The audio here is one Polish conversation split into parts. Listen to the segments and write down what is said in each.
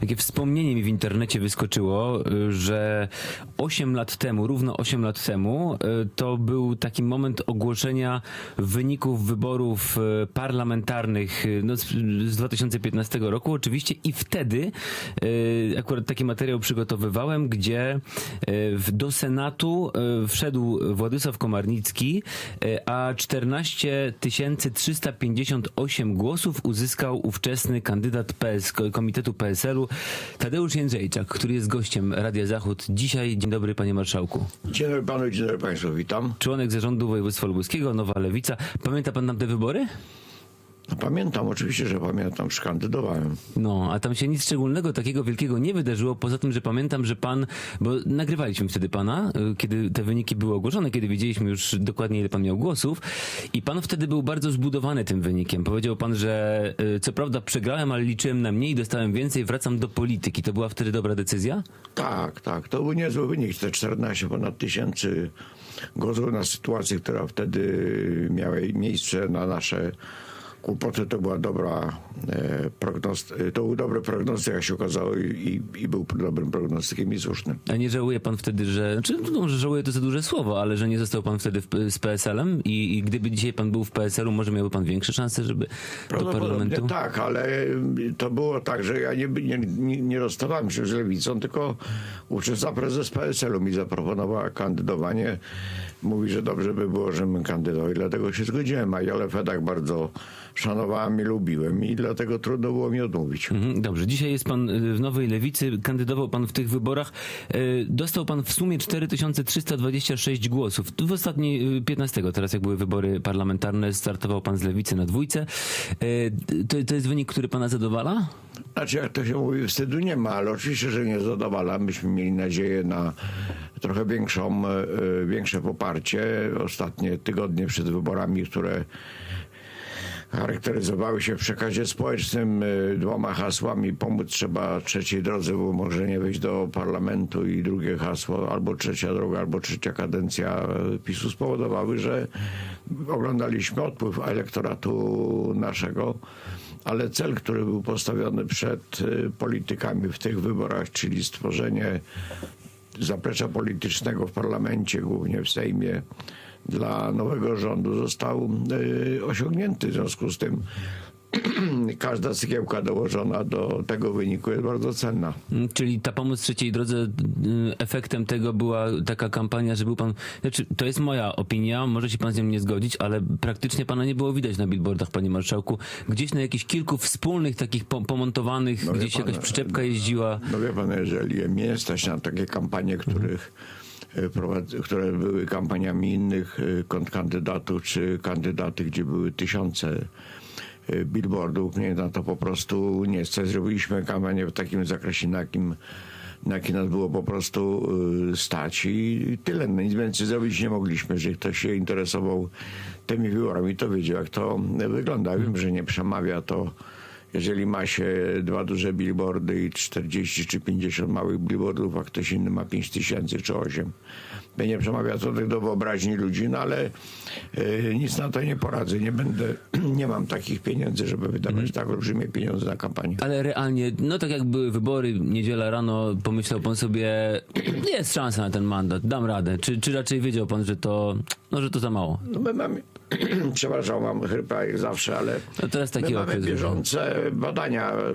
Takie wspomnienie mi w internecie wyskoczyło, y, że 8 lat temu, równo 8 lat temu, y, to był taki moment ogłoszenia wyników wyborów y, parlamentarnych no, z, z 2015 roku. Oczywiście i wtedy akurat taki materiał przygotowywałem, gdzie do Senatu wszedł Władysław Komarnicki, a 14 358 głosów uzyskał ówczesny kandydat PS, Komitetu PSL-u Tadeusz Jędrzejczak, który jest gościem Radia Zachód. Dzisiaj, dzień dobry panie marszałku. Dzień dobry panu, dzień dobry państwu, witam. Członek zarządu województwa lubuskiego, Nowa Lewica. Pamięta pan tam te wybory? No, pamiętam, oczywiście, że pamiętam, że kandydowałem. No, a tam się nic szczególnego, takiego wielkiego nie wydarzyło, poza tym, że pamiętam, że pan, bo nagrywaliśmy wtedy pana, y, kiedy te wyniki były ogłoszone, kiedy wiedzieliśmy już dokładnie, ile pan miał głosów i pan wtedy był bardzo zbudowany tym wynikiem. Powiedział pan, że y, co prawda przegrałem, ale liczyłem na mniej, dostałem więcej, wracam do polityki. To była wtedy dobra decyzja? Tak, tak, to był niezły wynik, te 14 ponad tysięcy głosów na sytuację, która wtedy miała miejsce na nasze kłopoty, to była dobra e, prognost, e, to był dobry prognostyk, jak się okazało i, i, i był dobrym prognostykiem i słusznym. A nie żałuje pan wtedy, że, znaczy, no, może żałuje to za duże słowo, ale że nie został pan wtedy w, z PSL-em i, i gdyby dzisiaj pan był w PSL-u, może miałby pan większe szanse, żeby do parlamentu? tak, ale to było tak, że ja nie, nie, nie, nie rozstawałem się z lewicą, tylko ówczesna prezes PSL-u mi zaproponowała kandydowanie. Mówi, że dobrze by było, żebym kandydował i dlatego się zgodziłem, a ja Lefedak bardzo szanowałem i lubiłem i dlatego trudno było mi odmówić. Mhm, Dobrze, dzisiaj jest pan y, w Nowej Lewicy, kandydował pan w tych wyborach. Y, Dostał pan w sumie 4326 głosów. W ostatniej, y, 15 teraz jak były wybory parlamentarne, startował pan z Lewicy na dwójce. To, to jest wynik, który pana zadowala? Znaczy, jak to się mówi, wstydu nie ma, ale oczywiście, że nie zadowala. Myśmy mieli nadzieję na trochę większą, większe poparcie. Ostatnie tygodnie przed wyborami, które charakteryzowały się w przekazie społecznym e, dwoma hasłami. Pomóc trzeba trzeciej drodze, bo może nie wejść do parlamentu i drugie hasło albo trzecia droga, albo trzecia kadencja e, PiSu spowodowały, że oglądaliśmy odpływ elektoratu naszego ale cel, który był postawiony przed y, politykami w tych wyborach, czyli stworzenie zaplecza politycznego w parlamencie, głównie w Sejmie, dla nowego rządu został y, osiągnięty. W związku z tym każda cegiełka dołożona do tego wyniku jest bardzo cenna. Czyli ta pomoc trzeciej drodze, y, efektem tego była taka kampania, że był pan. Znaczy, to jest moja opinia, może się pan z nią nie zgodzić, ale praktycznie pana nie było widać na billboardach, panie marszałku. Gdzieś na jakichś kilku wspólnych, takich po, pomontowanych, No gdzieś pan, jakaś przyczepka jeździła. No wie pan, jeżeli mnie stać na takie kampanie, których e, prowadz- które były kampaniami innych e, kontrkandydatów, czy kandydaty, gdzie były tysiące e, billboardów, mnie na to po prostu nie stać. Zrobiliśmy kampanię w takim zakresie, na jakim na nas było po prostu e, stać i tyle. No, nic więcej zrobić nie mogliśmy. Jeżeli ktoś się interesował tymi wyborami, to wiedział, jak to wygląda. Wiem, że nie przemawia to jeżeli ma się dwa duże billboardy i 40 czy 50 małych billboardów, a ktoś inny ma 5 tysięcy czy 8, to nie przemawia to tak do wyobraźni ludzi, no ale e, nic na to nie poradzę. Nie będę, nie mam takich pieniędzy, żeby wydawać tak olbrzymie pieniądze na kampanię. Ale realnie, no tak jak były wybory, niedziela rano, pomyślał pan sobie, jest szansa na ten mandat, dam radę. Czy, czy raczej wiedział pan, że to, no, że to za mało? No my mamy, przepraszam, mam chrypę jak zawsze, ale No teraz taki my mamy bieżące badania e,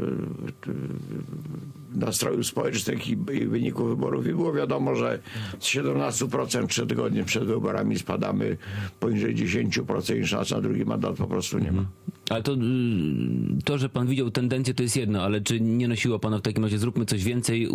nastrojów społecznych i, i wyników wyborów i było wiadomo, że z 17% trzy tygodnie przed wyborami spadamy poniżej 10% i szans na drugi mandat po prostu nie ma. Ale to, y, to, że pan widział tendencję, to jest jedno, ale czy nie nosiło pana w takim razie, zróbmy coś więcej,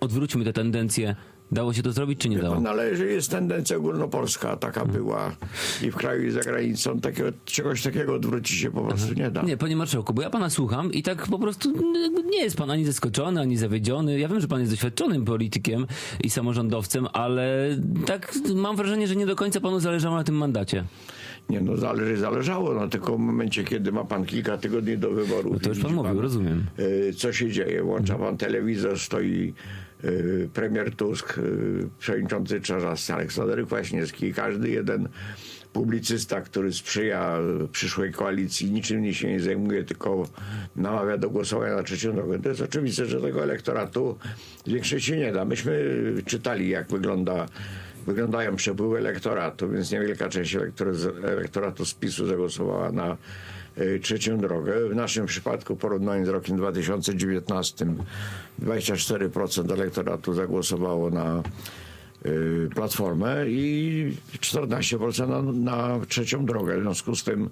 odwróćmy tę tendencję. Dało się to zrobić, czy nie dało? No, ale jeżeli jest tendencja ogólnopolska, taka była i w kraju i za granicą, takiego, czegoś takiego odwrócić się po prostu nie da. Nie, panie marszałku, bo ja pana słucham i tak po prostu n- nie jest pan ani zaskoczony, ani zawiedziony. Ja wiem, że pan jest doświadczonym politykiem i samorządowcem, ale tak mam wrażenie, że nie do końca panu zależało na tym mandacie. Nie, no zależy, zależało, no tylko w momencie, kiedy ma pan kilka tygodni do wyborów. No to już pan mówił, rozumiem. y, Co się dzieje? Włącza pan telewizor, stoi premier Tusk, y, przewodniczący Czarzasty, Aleksander Kwaśniewski. Każdy jeden publicysta, który sprzyja przyszłej koalicji, niczym nie się nie zajmuje, tylko namawia do głosowania na trzecią drogę. To jest oczywiste, że tego elektoratu zwiększyć się nie da. Myśmy czytali, jak wygląda wyglądają przepływy elektoratu, więc niewielka część elektor- elektoratu z PiSu zagłosowała na y, trzecią drogę. W naszym przypadku, porównując z rokiem 2019, 24% elektoratu zagłosowało na y, Platformę i 14% na, na trzecią drogę. W związku z tym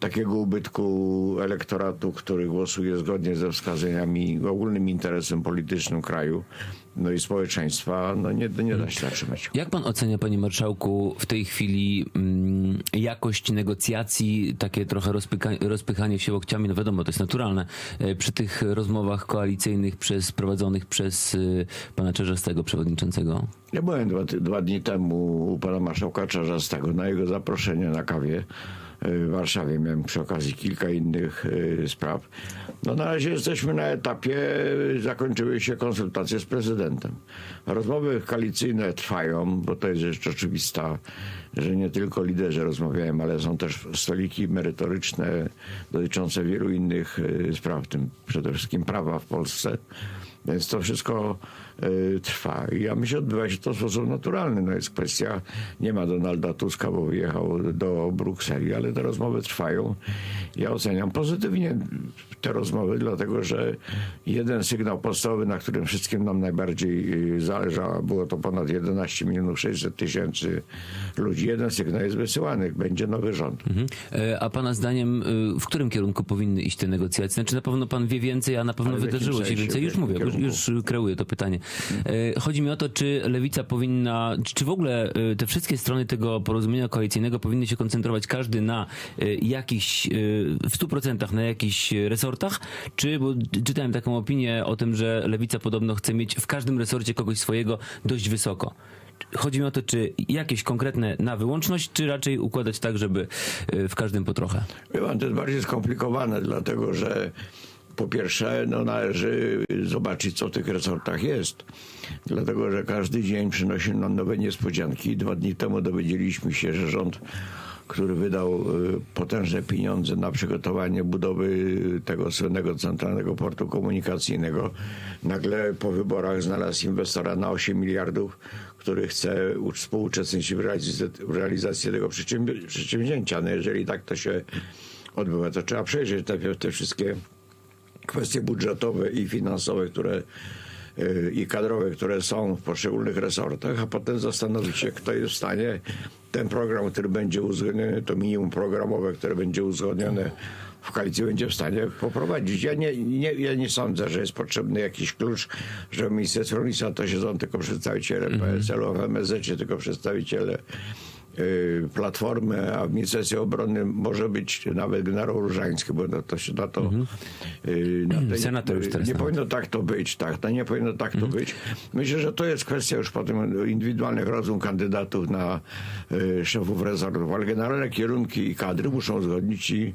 takiego ubytku elektoratu, który głosuje zgodnie ze wskazaniami ogólnym interesem politycznym kraju, no i społeczeństwa, no nie, nie da się zatrzymać. Jak pan ocenia, panie marszałku, w tej chwili mm, jakość negocjacji, takie trochę rozpychanie się łokciami, no wiadomo, to jest naturalne, e, przy tych rozmowach koalicyjnych przez, prowadzonych przez y, pana Czerzastego, przewodniczącego? Ja byłem dwa, dwa dni temu u pana marszałka Czarzastego na jego zaproszenie na kawie w Warszawie. Miałem przy okazji kilka innych y, spraw. No na razie jesteśmy na etapie, y, zakończyły się konsultacje z prezydentem. Rozmowy koalicyjne trwają, bo to jest rzecz oczywista, że nie tylko liderzy rozmawiają, ale są też stoliki merytoryczne dotyczące wielu innych spraw, w tym przede wszystkim prawa w Polsce. Więc to wszystko trwa. I ja myślę, odbywa się to w sposób naturalny. No jest kwestia, nie ma Donalda Tuska, bo wyjechał do Brukseli, ale te rozmowy trwają. Ja oceniam pozytywnie te rozmowy, dlatego że jeden sygnał podstawowy, na którym wszystkim nam najbardziej y, zależało, było to ponad 11 milionów 600 tysięcy ludzi. Jeden sygnał jest wysyłany, będzie nowy rząd. Mhm. E, A pana zdaniem, y, w którym kierunku powinny iść te negocjacje? Znaczy na pewno pan wie więcej, a na pewno wydarzyło się więcej. Już mówię, już, już kreuję to pytanie. E, Chodzi mi o to, czy lewica powinna, czy- w ogóle y, te wszystkie strony tego porozumienia koalicyjnego powinny się koncentrować każdy na y, jakichś, w 100% na jakichś resortach, czy, bo czytałem taką opinię o tym, że lewica podobno chce mieć w każdym resorcie kogoś swojego dość wysoko. Chodzi mi o to, czy jakieś konkretne na wyłączność, czy raczej układać tak, żeby w każdym po trochę. Wie pan, to jest bardziej skomplikowane, dlatego że po pierwsze no, należy zobaczyć, co w tych resortach jest. Dlatego, że każdy dzień przynosi nam nowe niespodzianki. Dwa dni temu dowiedzieliśmy się, że rząd, który wydał y, potężne pieniądze na przygotowanie budowy tego słynnego centralnego portu komunikacyjnego, nagle po wyborach znalazł inwestora na 8 miliardów, który chce współuczestniczyć w realizacji, tego przedsięwzię- przedsięwzięcia. No jeżeli tak to się odbywa, to trzeba przejrzeć najpierw te wszystkie kwestie budżetowe i finansowe, które y, i kadrowe, które są w poszczególnych resortach, a potem zastanowić się, kto jest w stanie ten program, który będzie uzgodniony, to minimum programowe, które będzie uzgodnione w koalicji, będzie w stanie poprowadzić. Ja nie, nie, ja nie sądzę, że jest potrzebny jakiś klucz, że w Ministerstwie Rolnictwa to siedzą tylko przedstawiciele PSL-u, a w MSZ tylko przedstawiciele y, Platformy, a w Ministerstwie Obrony może być nawet generał Różański, bo no to się na to... y, na tej- Senator już teraz Nie nawet. powinno tak to być, tak. To nie powinno tak to być. Myślę, że to jest kwestia już potem indywidualnych rozum kandydatów na y, szefów rezortów, ale generalne kierunki i kadry muszą uzgodnić ci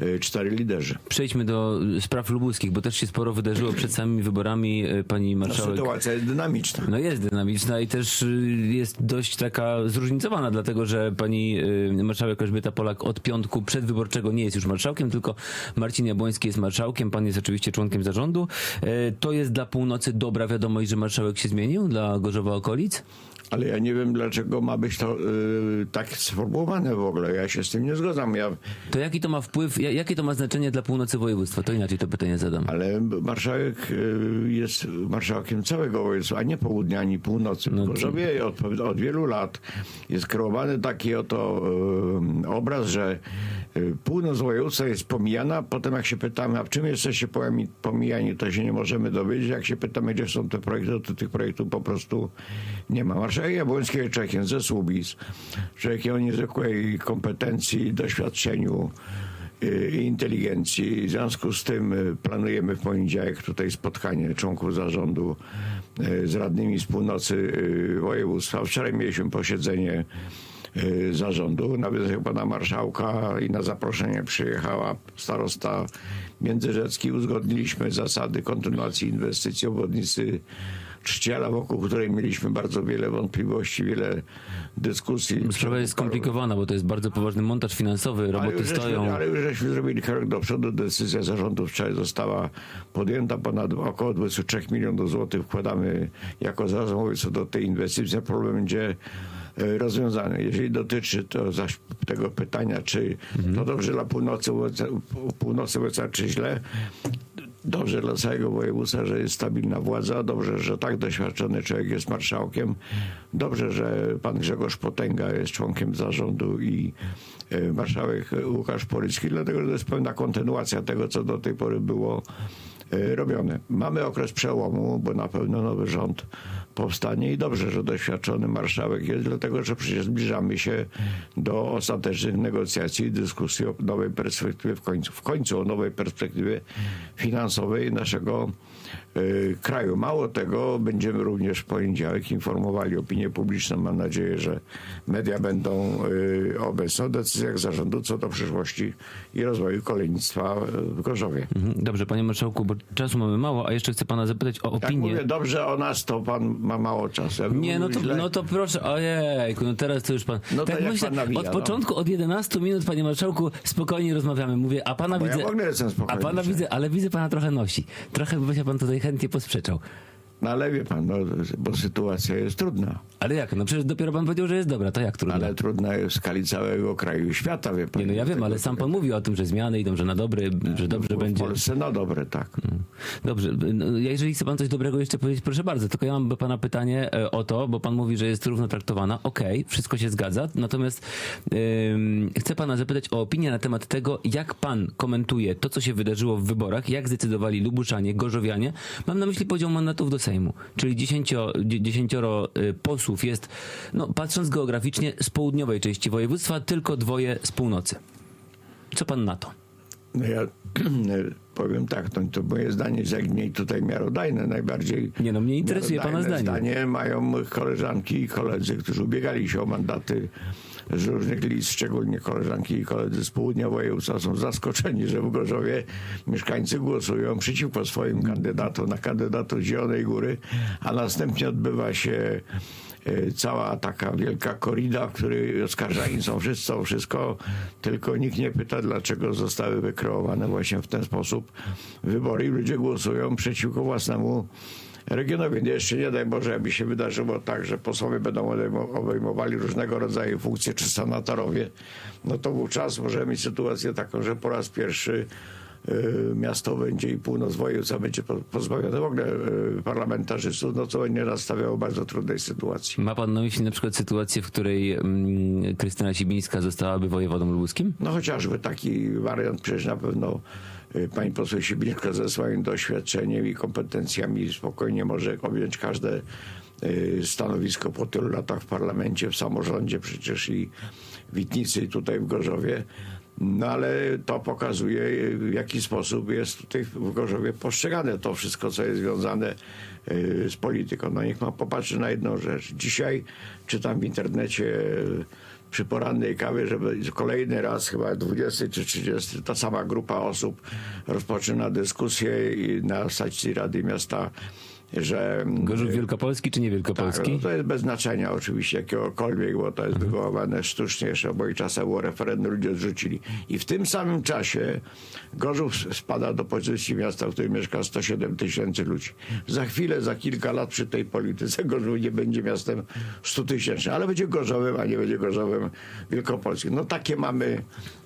y, cztery liderzy. Przejdźmy do spraw lubuskich, bo też się sporo wydarzyło przed samymi wyborami. Pani Ta marszałek. sytuacja jest dynamiczna. No jest dynamiczna i też jest dość taka zróżnicowana, dlatego że pani y, marszałek Elżbieta Polak od piątku przedwyborczego nie jest już marszałkiem, tylko Marcin Jabłoński jest marszałkiem, pan jest oczywiście członkiem zarządu. Y, To jest dla północy dobra wiadomość, że marszałek się zmienił dla Gorzowa okolic? Ale ja nie wiem, dlaczego ma być to y, tak sformułowane w ogóle. Ja się z tym nie zgadzam. Ja, To jaki to ma wpływ, ja- jakie to ma znaczenie dla północy województwa? To inaczej to pytanie zadam. ale marszałek y, jest marszałkiem całego województwa, a nie południa, ani północy. No No, Gorzowie od, od wielu lat jest kreowany taki oto y, obraz, że północ województwa jest pomijana. Potem jak się pytamy, a w czym jesteście pomi- pomijani, to się nie możemy dowiedzieć. Jak się pytamy, gdzie są te projekty, to tych projektów po prostu nie ma. Marszałek Jabłoński jest człowiekiem ze Słubic, człowiekiem o niezwykłej kompetencji, doświadczeniu y, i inteligencji. W związku z tym y, planujemy w poniedziałek tutaj spotkanie członków zarządu y, z radnymi z północy y, województwa. Wczoraj mieliśmy posiedzenie y, zarządu na wezwanie pana marszałka i na zaproszenie przyjechała starosta Międzyrzecki. Uzgodniliśmy zasady kontynuacji inwestycji obwodnicy czciela, wokół której mieliśmy bardzo wiele wątpliwości, wiele dyskusji. Sprawa jest skomplikowana, bo to jest bardzo poważny montaż finansowy, Ale roboty żeśmy, stoją. ale już żeśmy zrobili krok do przodu. Decyzja zarządu wczoraj została podjęta. Ponad około 23 milionów złotych wkładamy jako zarząd co do tej inwestycji. Problem będzie e, rozwiązany. Jeżeli dotyczy to zaś tego pytania, czy to dobrze dla północy, północy czy źle, Dobrze dla całego województwa, że jest stabilna władza. Dobrze, że tak doświadczony człowiek jest marszałkiem. Dobrze, że pan Grzegorz Potęga jest członkiem zarządu i e, marszałek Łukasz Porycki, dlatego że to jest pewna kontynuacja tego, co do tej pory było e, robione. Mamy okres przełomu, bo na pewno nowy rząd powstanie i dobrze, że doświadczony marszałek jest, dlatego że przecież zbliżamy się do ostatecznych negocjacji i dyskusji o nowej perspektywie w końcu, w końcu o nowej perspektywie finansowej naszego kraju. Mało tego, będziemy również w poniedziałek informowali opinię publiczną. Mam nadzieję, że media będą e, obecne o decyzjach zarządu co do przyszłości i rozwoju kolejnictwa w Gorzowie. Mhm, Dobrze, panie marszałku, bo czasu mamy mało, a jeszcze chcę pana zapytać o Jak opinię. mówię dobrze o nas, to pan ma mało czasu. Jak Nie, no to, źle, no to proszę, ojejku, no teraz to już pan... No tak jak myślę, pan nawija, od no. początku, od 11 minut, panie marszałku, spokojnie rozmawiamy. Mówię, a pana Bo ja widzę... w ogóle jestem a spokojny pana dzisiaj. widzę, ale widzę pana trochę nosi. Trochę by się pan tutaj chętnie posprzeczał. No ale wie pan, no, bo sytuacja jest trudna. Ale jak? No przecież dopiero pan powiedział, że jest dobra, to jak trudno? Ale trudna jest w skali całego kraju i świata, wie pan. Nie, no ja wiem, ale sam pan mówi o tym, że zmiany idą, że na dobry, że dobrze w będzie. Polsce, no dobre, tak. Dobrze, no, ja jeżeli chce pan coś dobrego jeszcze powiedzieć, proszę bardzo, tylko ja mam do pana pytanie e, o to, bo pan mówi, że jest równo traktowana. Okej, wszystko się zgadza, natomiast ym, chcę pana zapytać o opinię na temat tego, jak pan komentuje to, co się wydarzyło w wyborach, jak zdecydowali Lubuszanie, Gorzowianie. Mam na myśli podział mandatów do Sejmu, czyli dziesięcio, dzie- dziesięcioro y, posłów jest, no patrząc geograficznie, z południowej części województwa, tylko dwoje z północy. Co pan na to? No ja powiem tak, no, to moje zdanie jest jak mniej tutaj miarodajne, najbardziej Nie no, mnie interesuje pana zdanie. zdanie mają koleżanki i koledzy, którzy ubiegali się o mandaty z różnych list, szczególnie koleżanki i koledzy z południa województwa są zaskoczeni, że w Gorzowie mieszkańcy głosują przeciwko swoim kandydatom na kandydatów Zielonej Góry, a następnie odbywa się cała taka wielka korida, w której oskarżani są wszyscy o wszystko, tylko nikt nie pyta, dlaczego zostały wykreowane właśnie w ten sposób wybory i ludzie głosują przeciwko własnemu regionowi. No Jeszcze nie daj Boże, aby się wydarzyło tak, że posłowie będą obejmo- obejmowali różnego rodzaju funkcje, czy senatorowie, no to wówczas możemy mieć sytuację taką, że po raz pierwszy y, miasto będzie i północ województwa będzie po- pozbawione w ogóle y, parlamentarzystów, no co będzie nas stawiało w bardzo trudnej sytuacji. Ma pan na myśli na przykład sytuację, w której mm, Krystyna Sibińska zostałaby wojewodą lubuskim? No chociażby taki wariant, przecież na pewno y, pani poseł Sibińska ze swoim doświadczeniem i kompetencjami spokojnie może objąć każde y, stanowisko po tylu latach w parlamencie, w samorządzie przecież i w Witnicy i tutaj w Gorzowie. No ale to pokazuje, w jaki sposób jest tutaj w Gorzowie postrzegane to wszystko, co jest związane y, z polityką. No niech pan popatrzy na jedną rzecz. Dzisiaj czytam w internecie y, przy porannej kawie, żeby kolejny raz, chyba 20 czy 30, ta sama grupa osób rozpoczyna dyskusję na stacji Rady Miasta, że... Gorzów Wielkopolski czy nie Tak, Wielkopolski? no to jest bez znaczenia oczywiście jakiegokolwiek, bo to jest wywoływane sztucznie, jeszcze bo i czasem było referendum, ludzie odrzucili. I w tym samym czasie Gorzów spada do pozycji miasta, w którym mieszka 107 tysięcy ludzi. Za chwilę, za kilka lat przy tej polityce Gorzów nie będzie miastem 100 tysięcy, ale będzie Gorzowem, a nie będzie Gorzowem Wielkopolskim. No takie mamy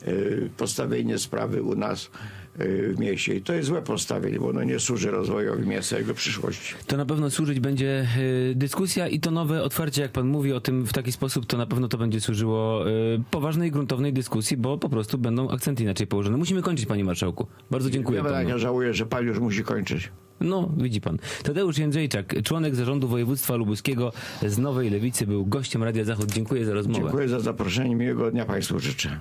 y, postawienie sprawy u nas w mieście. I to jest złe postawienie, bo ono nie służy rozwojowi miasta, jego przyszłości. To na pewno służyć będzie y, dyskusja i to nowe otwarcie, jak pan mówi o tym w taki sposób, to na pewno to będzie służyło y, poważnej, gruntownej dyskusji, bo po prostu będą akcenty inaczej położone. Musimy kończyć, panie marszałku. Bardzo dziękuję Ja, panu. ja żałuję, że pan już musi kończyć. No, widzi pan. Tadeusz Jędrzejczak, członek zarządu województwa lubuskiego z Nowej Lewicy, był gościem Radia Zachód. Dziękuję za rozmowę. Dziękuję za zaproszenie. Miłego dnia Państwu życzę.